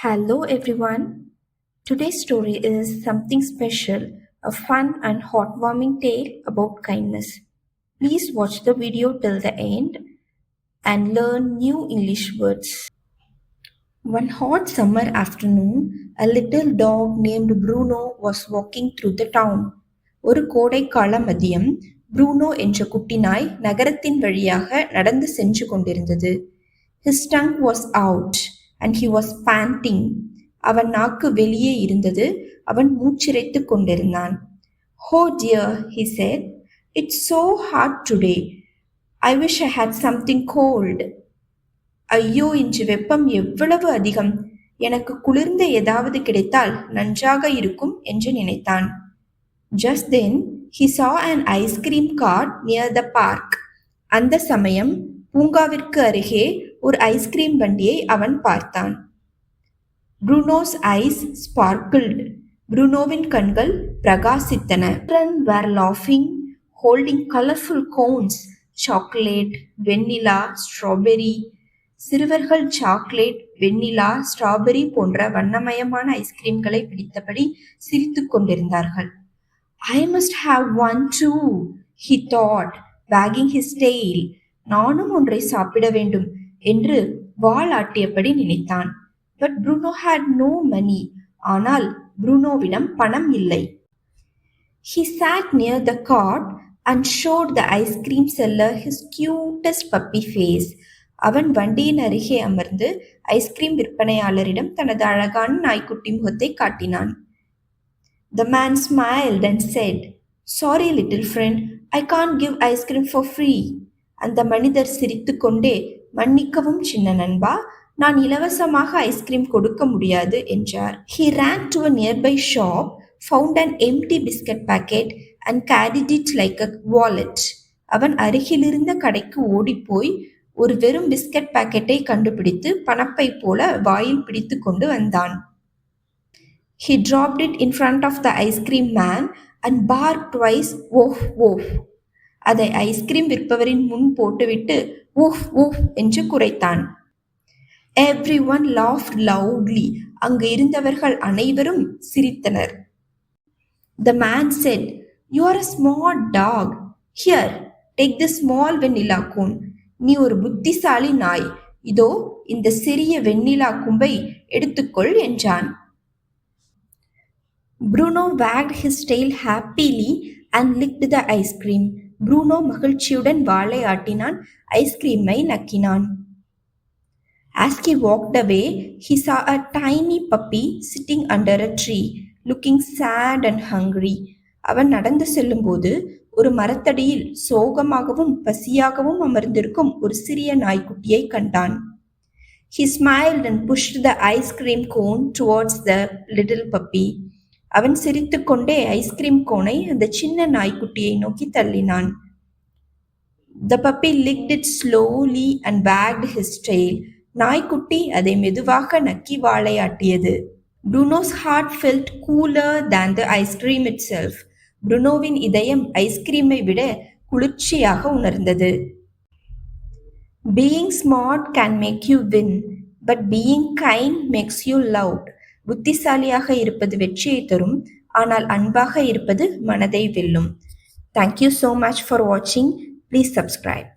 Hello everyone. Today's story is something special, a fun and heartwarming tale about kindness. Please watch the video till the end and learn new English words. One hot summer afternoon, a little dog named Bruno was walking through the town. ஒரு கோடைக்கால மதியம் Bruno என்ற குட்டி நாய் நகரத்தின் வழியாக நடந்து சென்று கொண்டிருந்தது his tongue was out and he was panting அவன் நாக்கு வெளியே இருந்தது. அவன் மூச்சிரைத்து கொண்டிருந்தான். ஹோ dear he said it's so hot today I wish I had something cold ஐயோ இன்று வெப்பம் எவ்வளவு அதிகம். எனக்கு குளிர்ந்த ஏதாவது கிடைத்தால் நன்றாக இருக்கும் என்று நினைத்தான். Just then he saw an ice cream cart near the park அந்த சமயம் பூங்காவிற்கு அருகே ஒரு ஐஸ்கிரீம் வண்டியை அவன் பார்த்தான். ப்ரூனோஸ் ஐஸ் ஸ்பார்க்கிள்டு ப்ரூனோவின் கண்கள் பிரகாசித்தன. Were லாஃபிங் holding colourful cones chocolate vanilla strawberry சிறுவர்கள் சாக்லேட் வெண்ணிலா ஸ்ட்ராபெரி போன்ற வண்ணமயமான ஐஸ்கிரீம்களை பிடித்தபடி சிரித்து கொண்டிருந்தார்கள். I must have one too he thought wagging his tail நானும் ஒன்றை சாப்பிட வேண்டும். என்று வாளாட்டியபடி நினைத்தான். But Bruno had no money ஆனால் ப்ரூனோவிடம் பணம் இல்லை. He sat near the cart and showed the ice cream seller his cutest puppy face அவன் வண்டியின் அருகே அமர்ந்து ஐஸ்கிரீம் விற்பனையாளரிடம் தனது அழகான நாய்க்குட்டி முகத்தை காட்டினான். The man smiled and said sorry little friend I can't give ice cream for free அந்த மனிதர் சிரித்து கொண்டே மன்னிக்கவும் சின்ன நண்பா. நான் இலவசமாக ஐஸ்கிரீம் கொடுக்க முடியாது என்றார். He ran to a nearby shop found an empty biscuit packet and carried it like a wallet அவன் அருகிலிருந்த கடைக்கு ஓடிப்போய் ஒரு வெறும் பிஸ்கட் பாக்கெட்டை கண்டுபிடித்து பணப்பை போல வாயில் பிடித்து கொண்டு வந்தான். He dropped it in front of the ice cream man and barked twice woof woof அதை ஐஸ்கிரீம் விற்பவரின் முன் போட்டுவிட்டு ஊஃப் ஊஃப் என்று குறைத்தான். எவ்ரி ஒன் லாஃப் லவுட்லி அங்கு இருந்தவர்கள் அனைவரும் சிரித்தனர். The man said you are a smart dog here take the small vanilla cone நீ ஒரு புத்திசாலி நாய். இதோ இந்த சிறிய வெண்ணிலா கும்பை எடுத்துக்கொள் என்றான். Bruno wagged his tail happily happily and the the cream. Bruno மகிழ்ச்சியுடன் வாழை ஆட்டினான். ஐஸ்கிரீமை நக்கினான். As he walked away, he saw a tiny puppy sitting under a tree, looking sad and hungry. அவன் நடந்து செல்லும்போது ஒரு மரத்தடியில் சோகமாகவும் பசியாகவும் அமர்ந்திருக்கும் ஒரு சிறிய நாய்க்குட்டியை கண்டான். He smiled and pushed the ice cream cone towards the little puppy அவன் சிரித்துக்கொண்டே ஐஸ்கிரீம் கோனை அந்த சின்ன நாய்க்குட்டியை நோக்கி தள்ளினான். The puppy licked it slowly and fact his நாய்க்குட்டி அதை மெதுவாக நக்கி வாழையாட்டியது. Bruno's heart felt cooler than the ice cream itself புருனோவின் இதயம் ஐஸ்கிரீமை விட குளிர்ச்சியாக உணர்ந்தது. Being smart can make you win but being kind makes you loved புத்திசாலியாக இருப்பது வெற்றியை தரும் ஆனால் அன்பாக இருப்பது மனதை வெல்லும். Thank you so much for வாட்சிங் ப்ளீஸ் சப்ஸ்கிரைப்